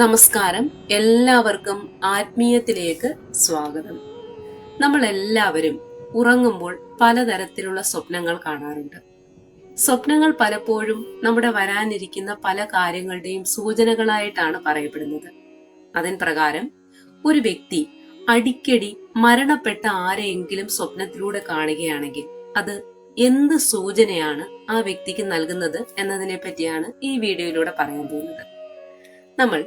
നമസ്കാരം. എല്ലാവർക്കും ആത്മീയത്തിലേക്ക് സ്വാഗതം. നമ്മൾ എല്ലാവരും ഉറങ്ങുമ്പോൾ പലതരത്തിലുള്ള സ്വപ്നങ്ങൾ കാണാറുണ്ട്. സ്വപ്നങ്ങൾ പലപ്പോഴും നമ്മുടെ വരാനിരിക്കുന്ന പല കാര്യങ്ങളുടെയും സൂചനകളായിട്ടാണ് പറയപ്പെടുന്നത്. അതിൻ പ്രകാരം ഒരു വ്യക്തി അടിക്കടി മരണപ്പെട്ട ആരെയെങ്കിലും സ്വപ്നത്തിലൂടെ കാണുകയാണെങ്കിൽ അത് എന്ത് സൂചനയാണ് ആ വ്യക്തിക്ക് നൽകുന്നത് എന്നതിനെ പറ്റിയാണ് ഈ വീഡിയോയിലൂടെ പറയാൻ പോകുന്നത്. നമ്മൾ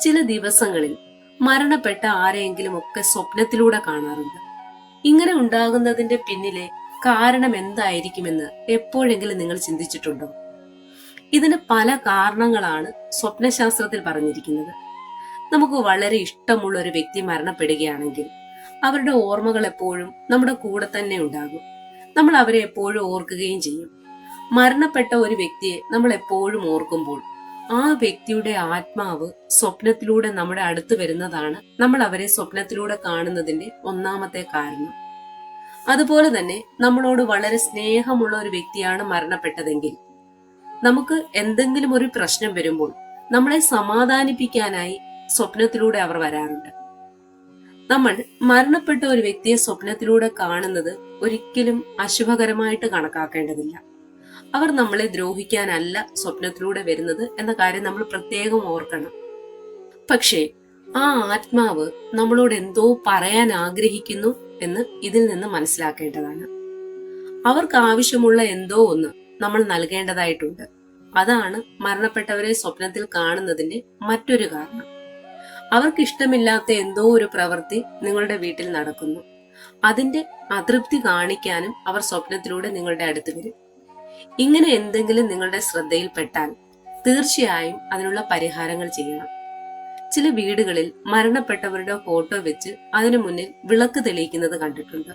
ചില ദിവസങ്ങളിൽ മരണപ്പെട്ട ആരെയെങ്കിലും ഒക്കെ സ്വപ്നത്തിലൂടെ കാണാറുണ്ട്. ഇങ്ങനെ ഉണ്ടാകുന്നതിന്റെ പിന്നിലെ കാരണം എന്തായിരിക്കുമെന്ന് എപ്പോഴെങ്കിലും നിങ്ങൾ ചിന്തിച്ചിട്ടുണ്ടോ? ഇതിന് പല കാരണങ്ങളാണ് സ്വപ്നശാസ്ത്രത്തിൽ പറഞ്ഞിരിക്കുന്നത്. നമുക്ക് വളരെ ഇഷ്ടമുള്ള ഒരു വ്യക്തി മരണപ്പെടുകയാണെങ്കിൽ അവരുടെ ഓർമ്മകൾ എപ്പോഴും നമ്മുടെ കൂടെ തന്നെ ഉണ്ടാകും. നമ്മൾ അവരെ എപ്പോഴും ഓർക്കുകയും ചെയ്യും. മരണപ്പെട്ട ഒരു വ്യക്തിയെ നമ്മൾ എപ്പോഴും ഓർക്കുമ്പോൾ ആ വ്യക്തിയുടെ ആത്മാവ് സ്വപ്നത്തിലൂടെ നമ്മുടെ അടുത്ത് വരുന്നതാണ് നമ്മൾ അവരെ സ്വപ്നത്തിലൂടെ കാണുന്നതിന്റെ ഒന്നാമത്തെ കാരണം. അതുപോലെ തന്നെ നമ്മളോട് വളരെ സ്നേഹമുള്ള ഒരു വ്യക്തിയാണ് മരണപ്പെട്ടതെങ്കിൽ നമുക്ക് എന്തെങ്കിലും ഒരു പ്രശ്നം വരുമ്പോൾ നമ്മളെ സമാധാനിപ്പിക്കാനായി സ്വപ്നത്തിലൂടെ അവർ വരാറുണ്ട്. നമ്മൾ മരണപ്പെട്ട ഒരു വ്യക്തിയെ സ്വപ്നത്തിലൂടെ കാണുന്നത് ഒരിക്കലും അശുഭകരമായിട്ട് കണക്കാക്കേണ്ടതില്ല. അവർ നമ്മളെ ദ്രോഹിക്കാനല്ല സ്വപ്നത്തിലൂടെ വരുന്നത് എന്ന കാര്യം നമ്മൾ പ്രത്യേകം ഓർക്കണം. പക്ഷേ ആ ആത്മാവ് നമ്മളോട് എന്തോ പറയാൻ ആഗ്രഹിക്കുന്നു എന്ന് ഇതിൽ നിന്ന് മനസ്സിലാക്കേണ്ടതാണ്. അവർക്ക് ആവശ്യമുള്ള എന്തോ ഒന്ന് നമ്മൾ നൽകേണ്ടതായിട്ടുണ്ട്. അതാണ് മരണപ്പെട്ടവരെ സ്വപ്നത്തിൽ കാണുന്നതിന്റെ മറ്റൊരു കാരണം. അവർക്ക് ഇഷ്ടമില്ലാത്ത എന്തോ ഒരു പ്രവൃത്തി നിങ്ങളുടെ വീട്ടിൽ നടക്കുന്നു. അതിന്റെ അതൃപ്തി കാണിക്കാനും അവർ സ്വപ്നത്തിലൂടെ നിങ്ങളുടെ അടുത്ത് വരും. ഇങ്ങനെ എന്തെങ്കിലും നിങ്ങളുടെ ശ്രദ്ധയിൽപ്പെട്ടാൽ തീർച്ചയായും അതിനുള്ള പരിഹാരങ്ങൾ ചെയ്യണം. ചില വീടുകളിൽ മരണപ്പെട്ടവരുടെ ഫോട്ടോ വെച്ച് അതിനു മുന്നിൽ വിളക്ക് തെളിയിക്കുന്നത് കണ്ടിട്ടുണ്ട്.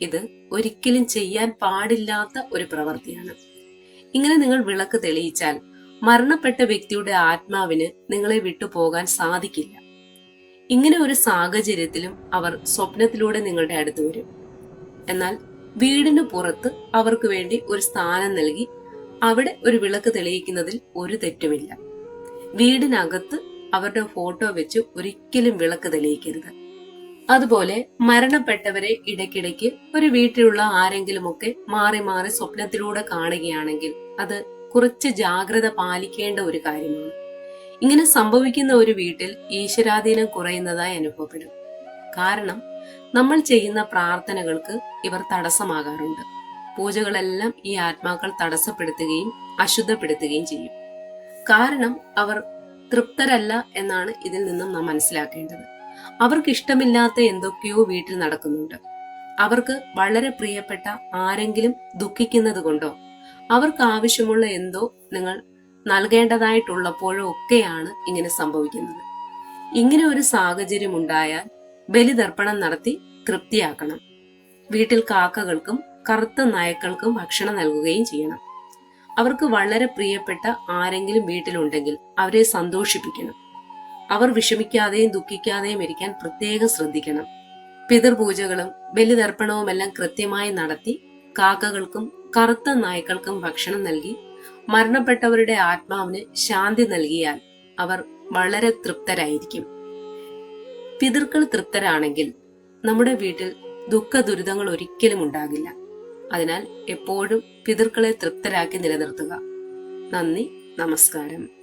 ഇത് ഒരിക്കലും ചെയ്യാൻ പാടില്ലാത്ത ഒരു പ്രവൃത്തിയാണ്. ഇങ്ങനെ നിങ്ങൾ വിളക്ക് തെളിയിച്ചാൽ മരണപ്പെട്ട വ്യക്തിയുടെ ആത്മാവിന് നിങ്ങളെ വിട്ടുപോകാൻ സാധിക്കില്ല. ഇങ്ങനെ ഒരു സാഹചര്യത്തിലും അവർ സ്വപ്നത്തിലൂടെ നിങ്ങളുടെ അടുത്ത് വരും. എന്നാൽ വീടിന് പുറത്ത് അവർക്ക് വേണ്ടി ഒരു സ്ഥാനം നൽകി അവിടെ ഒരു വിളക്ക് തെളിയിക്കുന്നതിൽ ഒരു തെറ്റുമില്ല. വീടിനകത്ത് അവരുടെ ഫോട്ടോ വെച്ച് ഒരിക്കലും വിളക്ക് തെളിയിക്കരുത്. അതുപോലെ മരണപ്പെട്ടവരെ ഇടയ്ക്കിടയ്ക്ക് ഒരു വീട്ടിലുള്ള ആരെങ്കിലുമൊക്കെ മാറി മാറി സ്വപ്നത്തിലൂടെ കാണുകയാണെങ്കിൽ അത് കുറച്ച് ജാഗ്രത പാലിക്കേണ്ട ഒരു കാര്യമാണ്. ഇങ്ങനെ സംഭവിക്കുന്ന ഒരു വീട്ടിൽ ഈശ്വരാധീനം കുറയുന്നതായി അനുഭവപ്പെടും. കാരണം നമ്മൾ ചെയ്യുന്ന പ്രാർത്ഥനകൾക്ക് ഇവർ തടസ്സമാകാറുണ്ട്. പൂജകളെല്ലാം ഈ ആത്മാക്കൾ തടസ്സപ്പെടുത്തുകയും അശുദ്ധപ്പെടുത്തുകയും ചെയ്യും. കാരണം അവർ തൃപ്തരല്ല എന്നാണ് ഇതിൽ നിന്നും നാം മനസ്സിലാക്കേണ്ടത്. അവർക്ക് ഇഷ്ടമില്ലാത്ത എന്തൊക്കെയോ വീട്ടിൽ നടക്കുന്നുണ്ട്. അവർക്ക് വളരെ പ്രിയപ്പെട്ട ആരെങ്കിലും ദുഃഖിക്കുന്നത് കൊണ്ടോ അവർക്ക് ആവശ്യമുള്ള എന്തോ നിങ്ങൾ നൽകേണ്ടതായിട്ടുള്ളപ്പോഴോ ഒക്കെയാണ് ഇങ്ങനെ സംഭവിക്കുന്നത്. ഇങ്ങനെ ഒരു സാഹചര്യം ഉണ്ടായാൽ ബലിതർപ്പണം നടത്തി തൃപ്തിയാക്കണം. വീട്ടിൽ കാക്കകൾക്കും കറുത്ത നായക്കൾക്കും ഭക്ഷണം നൽകുകയും ചെയ്യണം. അവർക്ക് വളരെ പ്രിയപ്പെട്ട ആരെങ്കിലും വീട്ടിലുണ്ടെങ്കിൽ അവരെ സന്തോഷിപ്പിക്കണം. അവർ വിഷമിക്കാതെയും ദുഃഖിക്കാതെയും ഇരിക്കാൻ പ്രത്യേകം ശ്രദ്ധിക്കണം. പിതൃപൂജകളും ബലിതർപ്പണവുമെല്ലാം കൃത്യമായി നടത്തി കാക്കകൾക്കും കറുത്ത നായ്ക്കൾക്കും ഭക്ഷണം നൽകി മരണപ്പെട്ടവരുടെ ആത്മാവിന് ശാന്തി നൽകിയാൽ അവർ വളരെ തൃപ്തരായിരിക്കും. പിതൃക്കൾ തൃപ്തരാണെങ്കിൽ നമ്മുടെ വീട്ടിൽ ദുഃഖ ദുരിതങ്ങൾ ഒരിക്കലും ഉണ്ടാകില്ല. അതിനാൽ എപ്പോഴും പിതൃക്കളെ തൃപ്തരാക്കി നിലനിർത്തുക. നന്ദി നമസ്കാരം.